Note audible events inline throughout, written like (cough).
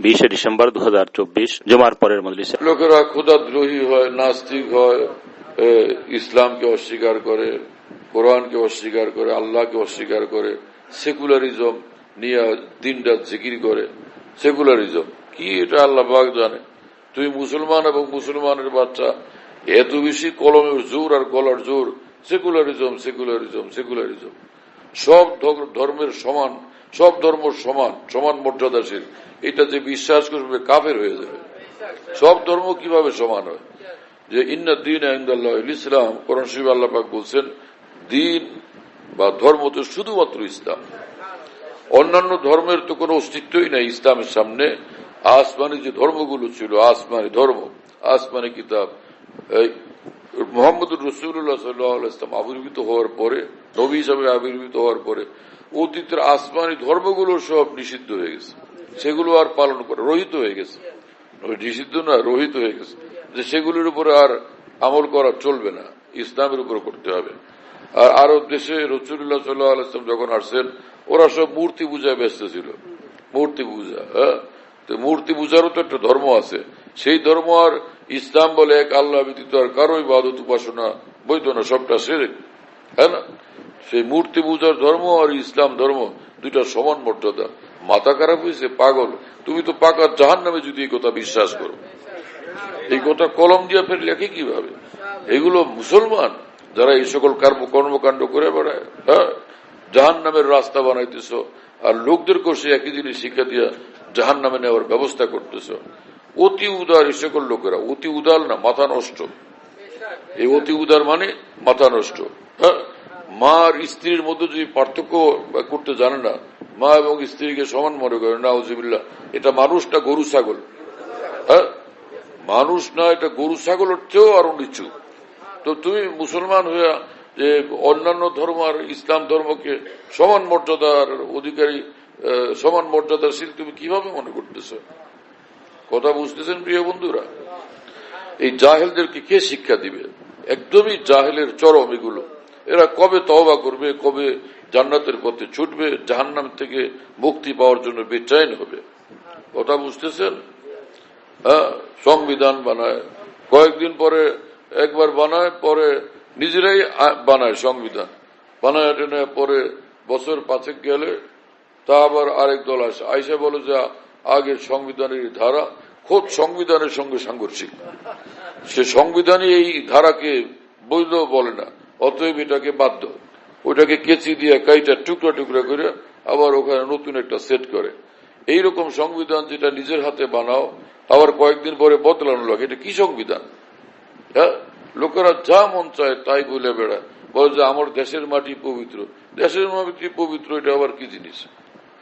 বিশে ডিসেম্বর দু জমার পরের মজলিসে। লোকেরা ক্ষুদাদ্রোহী হয়, নাস্তিক হয় ইসলামকে অস্বীকার করে, কোরআনকে অস্বীকার করে, আল্লাহকে অস্বীকার করে, সেকুলারিজম নিয়ে দিনটা জিকির করে। সেকুলারিজম, কি এটা আল্লাহ পাক জানে? তুই মুসলমান এবং মুসলমানের বাচ্চা, এত বেশি কলমের জোর আর গলার জোর। Secularism secularism secularism. সব ধর- ধর্মের সমান সব ধর্ম সমান সমান মর্যাদাশীল। এটা যে বিশ্বাস করবে কাফের হয়ে যাবে। সব ধর্ম কীভাবে সমান হয়? যে ইন্না দিন ইসলাম, কোরআন শরীফ আল্লাহ পাক বলছেন দিন বা ধর্ম তো শুধুমাত্র ইসলাম। অন্যান্য ধর্মের তো কোনো অস্তিত্বই নাই ইসলামের সামনে। আসমানি যে ধর্মগুলো ছিল, আসমানি ধর্ম, আসমানি কিতাব, এই মোহাম্মদ রসুল্লাহ সাল্লাহ ইসলাম আবির্ভূত হওয়ার পরে, নবী হিসাবে আবির্ভূত হওয়ার পরে অতীতের আসমানি ধর্মগুলো সব নিষিদ্ধ হয়ে গেছে। সেগুলো আর পালন করে রহিত হয়ে গেছে। নিষিদ্ধ না, রহিত হয়ে গেছে। যে সেগুলোর উপরে আর আমল করা চলবে না। ইসলামের উপরে করতে হবে। আর আরও দেশে রসুল্লাহ সাল্লাহ আলাইসলাম যখন আসছেন, ওরা সব মূর্তি পূজায় ব্যস্ত ছিল। মূর্তি পূজা হ্যাঁ? তো মূর্তি পূজারও তো একটা ধর্ম আছে। সেই ধর্ম আর ইসলাম বলে এক আল্লাহ ব্যতীত আর কারও ইবাদত, উপাসনা, বৈধ না, সবটা সেরে। হ্যাঁ না? সেই মূর্তি পূজার ধর্ম আর ইসলাম ধর্ম দুইটা সমান মর্যাদা। মাথা খারাপ হয়েছে, পাগল। তুমি তো পাকা জাহান নামে যদি এই কথা বিশ্বাস করো। এই কথা কলম দিয়ে ফের লেখে কীভাবে? এগুলো মুসলমান যারা এই সকল কর্ম কর্মকাণ্ড করে বেড়ায় হ্যাঁ? জাহান নামের রাস্তা বানাইতেছ আর লোকদেরকেও সে একই জিনিস শিক্ষা দিয়া জাহান নামে নেওয়ার ব্যবস্থা করতেছ। অতি উদার এই সকল লোকেরা। অতি উদার না, মাথা নষ্ট। এই অতি উদার মানে মাথা নষ্ট হ্যাঁ? মা আর স্ত্রীর মধ্যে যদি পার্থক্য করতে জানে না, মা এবং স্ত্রীকে সমান মনে করে না হজিবিল্লা এটা মানুষটা গরু, ছাগল। হ্যাঁ? মানুষ না, এটা গরু ছাগলের চেয়েও আরও নিচু। তো তুমি মুসলমান হইয়া যে অন্যান্য ধর্ম আর ইসলাম ধর্মকে সমান মর্যাদার অধিকারী সমান মর্যাদাশীল তুমি কীভাবে মনে করতেছ? কথা বুঝতেছেন প্রিয় বন্ধুরা? এই জাহেলদেরকে কে শিক্ষা দিবে? একদমই জাহেলের চরম এগুলো। এরা কবে তওবা করবে, কবে জান্নাতের পথে ছুটবে, জাহান্নাম থেকে মুক্তি পাওয়ার জন্য বেচাইন হবে। কথা বুঝতেছেন? হ্যাঁ সংবিধান বানায়, কয়েকদিন পরে একবার বানায়, পরে নিজেরাই বানায় সংবিধান। বানায় টেনে পরে বছর পাঁচেক গেলে তা আবার আরেক দল আসে। আইসা বলে যে আগের সংবিধানের ধারা, খোদ সংবিধানের সঙ্গে সাংঘর্ষিক। সে সংবিধানই এই ধারাকে বৈধ বলে না। অতএব এটাকে বাধ্য ওটাকে কেচি দিয়ে কাইটা টুকরা টুকরা করে আবার ওখানে নতুন একটা সেট করে। এইরকম সংবিধান যেটা নিজের হাতে বানাও, আবার কয়েকদিন পরে বদলানো লাগে। এটা কি সংবিধান? হ্যাঁ? লোকেরা যা মন চায় তাই বলে বেড়ায়। বলে যে আমার দেশের মাটি পবিত্র। দেশের মাটি পবিত্র, এটা আবার কি জিনিস?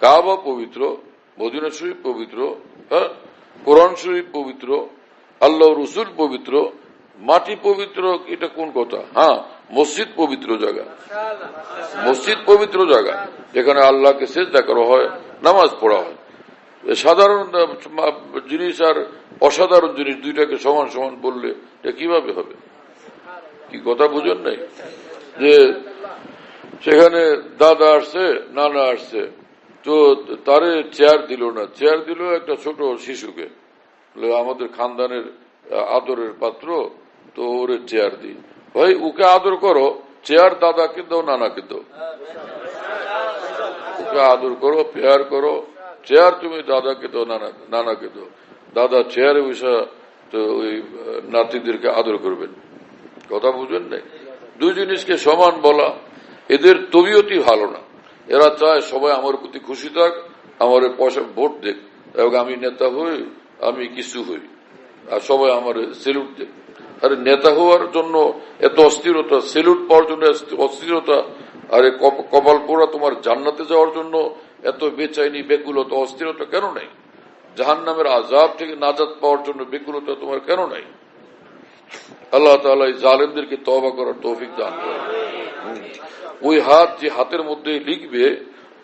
কাবা পবিত্র, মদিনা শরীফ পবিত্র হ্যাঁ? কোরআন শরীফ পবিত্র আল্লাহ রসুল পবিত্র। মাটি পবিত্র, এটা কোন কথা? হ্যাঁ মসজিদ পবিত্র জায়গা। মসজিদ পবিত্র জায়গা। যেখানে আল্লাহকে শেষ করা হয়, নামাজ পড়া হয়। সাধারণ জিনিস আর অসাধারণ জিনিস দুইটাকে সমান সমান বললে এটা কীভাবে হবে? কি কথা বুঝেন নাই? যে সেখানে দাদা আসছে, নানা আসছে। তো তারে চেয়ার দিল না। চেয়ার দিল একটা ছোট শিশুকে। আমাদের খানদানের আদরের পাত্র, তো ওরে চেয়ার দিই ভাই ওকে আদর করো, চেয়ার দাদাকে দাও নানাকে দাও ওকে আদর করো, পেয়ার করো, চেয়ার তুমি দাদাকে দাও নানা নানাকে দাও দাদা চেয়ারে বসে, তো ওই নাতিদেরকে আদর করবেন। কথা বুঝবেন নাই? দুই জিনিসকে সমান বলা, এদের তবিয়তি ভালো না। এরা চায় সবাই আমার প্রতি খুশি থাক, আমার পয়সা ভোট দেখ এবং আমি নেতা হই, আমি কিছু হই। আর সবাই আমার সেলুট দেখ আরে নেতা হওয়ার জন্য এত অস্থিরতা, সেলুট পাওয়ার জন্য অস্থিরতা, আরে কপ- কপাল পোড়া তোমার জান্নাতে যাওয়ার জন্য এত বেচাইনি, বেকুলতা অস্থিরতা কেন নাই? জাহান নামের আজাব থেকে নাজাত পাওয়ার জন্য বেকুলতা তোমার কেন নাই? আল্লাহ তালা এই জালেমদেরকে তবা করার তৌফিক দান ওই হাত যে হাতের মধ্যে লিখবে,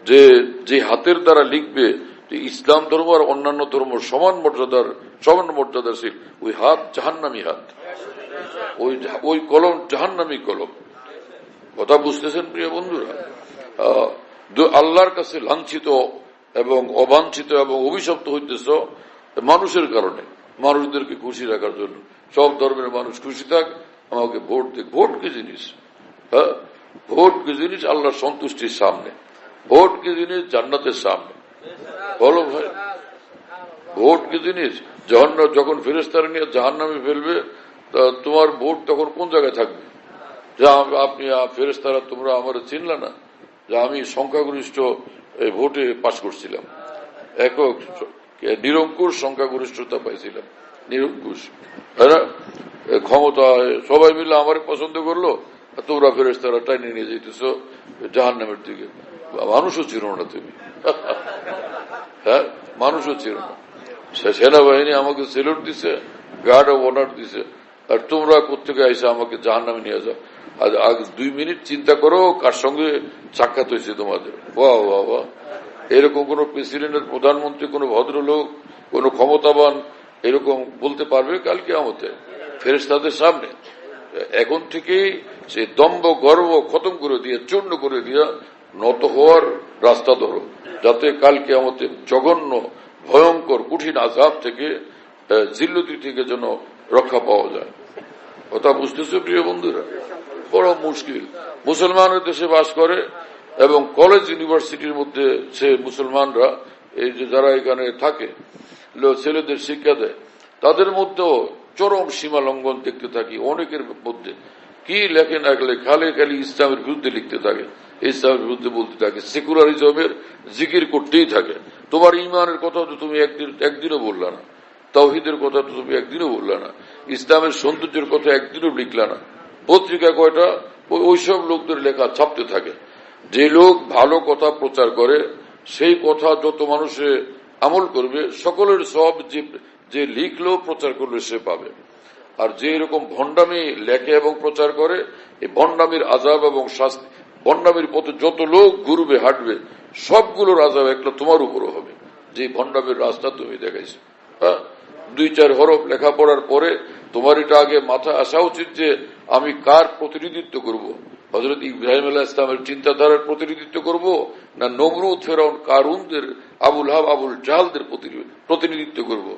যে যে হাতের দ্বারা লিখবে যে ইসলাম ধর্ম আর অন্যান্য ধর্ম সমান মর্যাদার, সমান মর্যাদাশীল, ওই হাত জাহান্নামী হাত। ওই কলম জাহান্নামী কলম। কথা বুঝতেছেন প্রিয় বন্ধুরা? আল্লাহর কাছে লাঞ্ছিত এবং অবাঞ্ছিত এবং অভিশপ্ত হইতেছ মানুষের কারণে। মানুষদেরকে খুশি রাখার জন্য। সব ধর্মের মানুষ খুশি থাক, আমাকে ভোট দিক। ভোট কি জিনিস? হ্যাঁ? ভোট কি জিনিস? আল্লাহর সন্তুষ্টির সামনে। ভোট কি জিনিস? জান্নাতের সামনে। বলো ভাই। ভোট কি জিনিস? যখন যখন ফেরেস্তারা নিয়ে জাহান্নামে ফেলবে তোমার ভোট তখন কোন জায়গায় থাকবে? যে আপ- আপনি ফেরেস্তারা তোমরা আমার চিনলে না, যে আমি সংখ্যাগরিষ্ঠ ভোটে পাশ করছিলাম। একক নিরঙ্কুশ সংখ্যাগরিষ্ঠতা পাইছিলাম। নিরঙ্কুশ। ক্ষমতা সবাই মিলে আমার পছন্দ করল তোমরা ফেরেস্তারা টাইনে নিয়ে যেতেছ জাহান নামের দিকে। মানুষও ছিল না তুমি। (laughs) হ্যাঁ? মানুষও ছিল না। সেনাবাহিনী আমাকে সেলুট দিছে গার্ড অফ অনার দিছে। আর তোমরা কোথেকে আইসে আমাকে জাহান নামে নিয়ে যাও? আর আগে দুই মিনিট চিন্তা করো, কার সঙ্গে সাক্ষাৎ হয়েছে তোমাদের। বাহ বাহ বাহ। এরকম কোন প্রেসিডেন্টের, প্রধানমন্ত্রী, কোন ভদ্রলোক, কোন ক্ষমতাবান এরকম বলতে পারবে কালকে আমাদের ফেরেস্তাদের সামনে। এখন থেকেই সে দম্ব গর্ব খতম করে দিয়ে, চূর্ণ করে দিয়ে নত হওয়ার রাস্তা ধরো, যাতে কালকে আমাদের জঘন্য, ভয়ঙ্কর, কঠিন আজাব থেকে জিল্লতি থেকে যেন রক্ষা পাওয়া যায়। কথা বুঝতেছো, প্রিয় বন্ধুরা? বড় মুশকিল। মুসলমানের দেশে বাস করে এবং কলেজ ইউনিভার্সিটির মধ্যে সে মুসলমানরা, এই যে যারা এখানে থাকে ছেলেদের শিক্ষা দেয়, তাদের মধ্যেও চরম সীমা লঙ্ঘন দেখতে থাকি, অনেকের মধ্যে। কি লেখে গেলে খালি খালি ইসলামের বিরুদ্ধে লিখতে থাকে, ইসলামের বিরুদ্ধে বলতে থাকে সেকুলারিজমের জিকির করতেই থাকে। তোমার ইমানের কথা তো তুমি একদিন একদিনও বললা না। তাওহিদের কথা তো তুমি একদিনও বললে না। ইসলামের সৌন্দর্যের কথা একদিনও লিখলে না। পত্রিকা কয়টা? ওই- ওইসব লোকদের লেখা ছাপতে থাকে। যে লোক ভালো কথা প্রচার করে, সেই কথা যত মানুষে আমল করবে, সকলের সব যে যে লিখলো, প্রচার করলে সে পাবে। আর যে এরকম ভণ্ডামি লেখে এবং প্রচার করে, এই ভণ্ডামির আজাব এবং শাস্তি, ভণ্ডামির পথে যত লোক ঘুরবে, হাঁটবে, সবগুলোর আজাব একটা তোমার উপরও হবে। যে ভণ্ডামির রাস্তা তুমি দেখাইছো। হ্যাঁ? দুই চার হরফ লেখাপড়ার পরে তোমার এটা আগে মাথায় আসা উচিত যে আমি কার প্রতিনিধিত্ব করব। হজরত ইব্রাহিম আল্লাহ ইসলামের চিন্তাধারার প্রতিনিধিত্ব করব না নমরুদ, ফেরাউন, কারুনদের, আবুল হাব, আবুল জাহালদের প্রতিনি- প্রতিনিধিত্ব করব।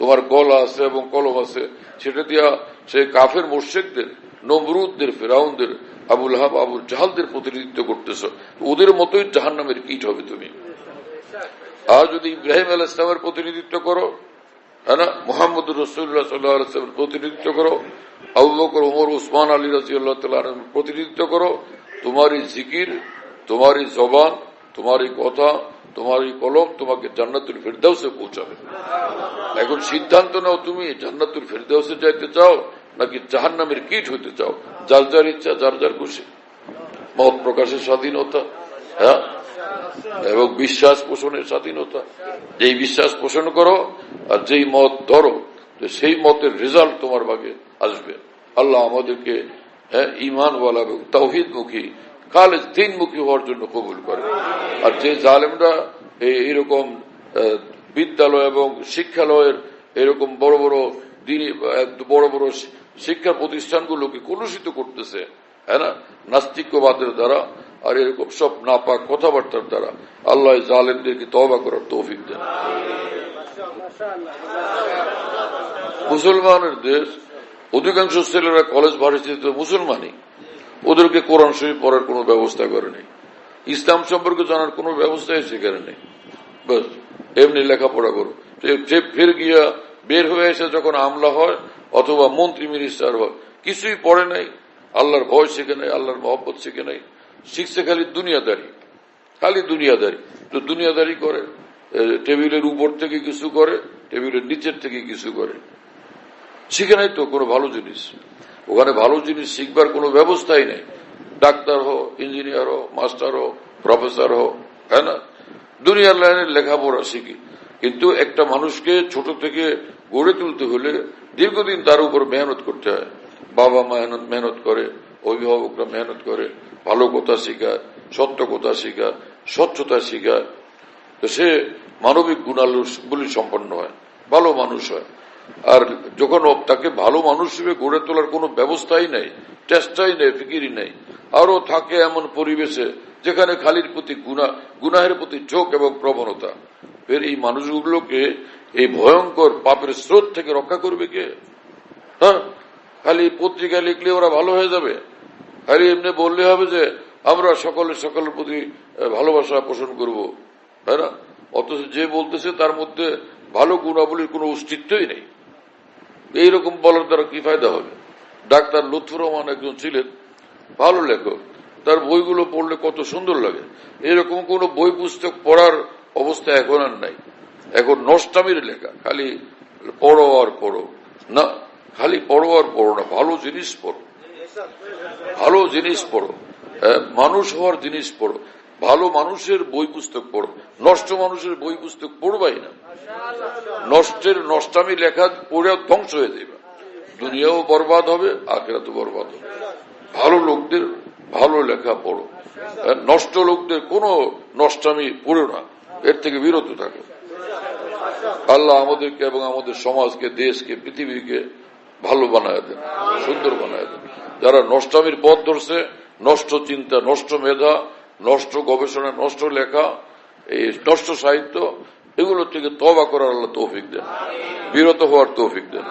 তোমার গলা আছে এবং কলম আছে, সেটা দিয়া সে কাফের মোর্শেকদের, নমরুদদের, ফেরাউনদের, আবুল হাব, আবুল জাহালদের প্রতিনিধিত্ব করতেছ ওদের মতোই জাহান নামের কীট হবে তুমি আর যদি ইব্রাহিম আল ইসলামের প্রতিনিধিত্ব করো মোহাম্মদ রসুল্লাহ সাল্লাহামের প্রতিনিধিত্ব করো আবু বকর ওমর উসমান আলী তাল্লাহ প্রতিনিধিত্ব করো তোমারই জিকির তোমারই জবান তোমারই কথা তোমারই কলম তোমাকে জান্নাতুল ফেরদাউসে পৌঁছাবে এখন সিদ্ধান্ত নাও তুমি, জান্নাতুল ফেরদাউসে যাইতে চাও নাকি জাহান্নামের কীট হইতে চাও? যার যার ইচ্ছা, যার যার খুশি। মত প্রকাশের স্বাধীনতা হ্যাঁ? এবং বিশ্বাস পোষণের স্বাধীনতা। যেই বিশ্বাস পোষণ করো আর যেই মত ধরো সেই মতের রেজাল্ট তোমার ভাগে আসবে। আল্লাহ আমাদেরকে হ্যাঁ ইমানওয়ালা এবং তৌহিদমুখী খালেজ দিনমুখী হওয়ার জন্য কবুল করে। আর যে জালেমরা এই- এরকম আহ, বিদ্যালয় এবং শিক্ষালয়ের এরকম বড় বড় বড় বড় শিক্ষা প্রতিষ্ঠানগুলোকে কলুষিত করতেছে হ্যাঁ না? নাস্তিক্যবাদের দ্বারা আর এরকম সব নাপাক কথাবার্তার দ্বারা আল্লাহ জালেমদেরকে তবা করার তৌফিক দেন। মুসলমানের দেশ, অধিকাংশ ছেলেরা কলেজ, ভার্সিটিতে মুসলমানই। ওদেরকে কোরআন শরীফ পড়ার কোনো ব্যবস্থা করে নেই। ইসলাম সম্পর্কে জানার কোনো ব্যবস্থাই সেখানে নেই। বাস এমনি লেখাপড়া করো। ফের গিয়া বের হয়ে এসে যখন আমলা হয়, অথবা মন্ত্রী মিনিস্টার হয়, কিছুই পড়ে নাই। আল্লাহর ভয় শিখে নাই, আল্লাহর মহব্বত শিখে নাই। শিখছে খালি দুনিয়াদারি খালি দুনিয়াদারি। তো দুনিয়াদারি করে টেবিলের উপর থেকে কিছু করে, টেবিলের নিচের থেকে কিছু করে। শিখে নাই তো কোনো ভালো জিনিস। ওখানে ভালো জিনিস শিখবার কোনো ব্যবস্থাই নেই। ডাক্তার হো ইঞ্জিনিয়ার হো মাস্টার হো প্রফেসর হো তাই না? দুনিয়ার লাইনের লেখাপড়া শিখি। কিন্তু একটা মানুষকে ছোট থেকে গড়ে তুলতে হলে দীর্ঘদিন তার উপর মেহনত করতে হয়। বাবা মেহনত মেহনত করে, অভিভাবকরা মেহনত করে ভালো কথা শেখায় সত্য কথা শেখায় স্বচ্ছতা শেখায় তো সে মানবিক গুণাবলী সম্পন্ন হয়, ভালো মানুষ হয়। আর যখন তাকে ভালো মানুষ হিসেবে গড়ে তোলার কোনো ব্যবস্থাই নেই, চেষ্টাই নেই, ফিকিরই নেই আরও থাকে এমন পরিবেশে যেখানে খালির প্রতি গুনাহের প্রতি চোখ এবং প্রবণতা। ফের এই মানুষগুলোকে এই ভয়ঙ্কর পাপের স্রোত থেকে রক্ষা করবে কে? হ্যাঁ? খালি পত্রিকা লিখলে ওরা ভালো হয়ে যাবে? খালি এমনি বললে হবে যে আমরা সকলে সকলের প্রতি ভালোবাসা পোষণ করব, তাই না? অথচ যে বলতেছে তার মধ্যে ভালো গুণাবলীর কোনো অস্তিত্বই নেই। এইরকম বলার দ্বারা কি ফায়দা হবে? ডাক্তার লুৎফুর রহমান একজন ছিলেন, ভালো লেখক। তার বইগুলো পড়লে কত সুন্দর লাগে। এরকম কোন বই পুস্তক পড়ার অবস্থা এখন আর নাই। এখন নষ্টামির লেখা, খালি পড়ো আর পড়ো। না, খালি পড়ো আর পড়ো না, ভালো জিনিস পড়ো। ভালো জিনিস পড়ো। হ্যাঁ, মানুষ হওয়ার জিনিস পড়ো। ভালো মানুষের বই পুস্তক পড়ো। নষ্ট মানুষের বই পুস্তক পড়বাই না। নষ্টের নষ্টামি লেখা পড়ে ধ্বংস হয়ে যাবে দুনিয়াও বরবাদ হবে আখেরাতও বরবাদ হবে। ভালো লোকদের ভালো লেখা পড়ো। নষ্ট লোকদের কোনো নষ্টামি পড়ো না। এর থেকে বিরত থাকো। আল্লাহ আমাদেরকে এবং আমাদের সমাজকে দেশকে পৃথিবীকে ভালো বানায় দেন, সুন্দর বানায় দেন। যারা নষ্টামির পথ ধরছে, নষ্ট চিন্তা, নষ্ট মেধা, নষ্ট গবেষণা, নষ্ট লেখা, এই নষ্ট সাহিত্য এগুলো থেকে তবা করার আল্লাহ তৌফিক দেন। বিরত হওয়ার তৌফিক দেন।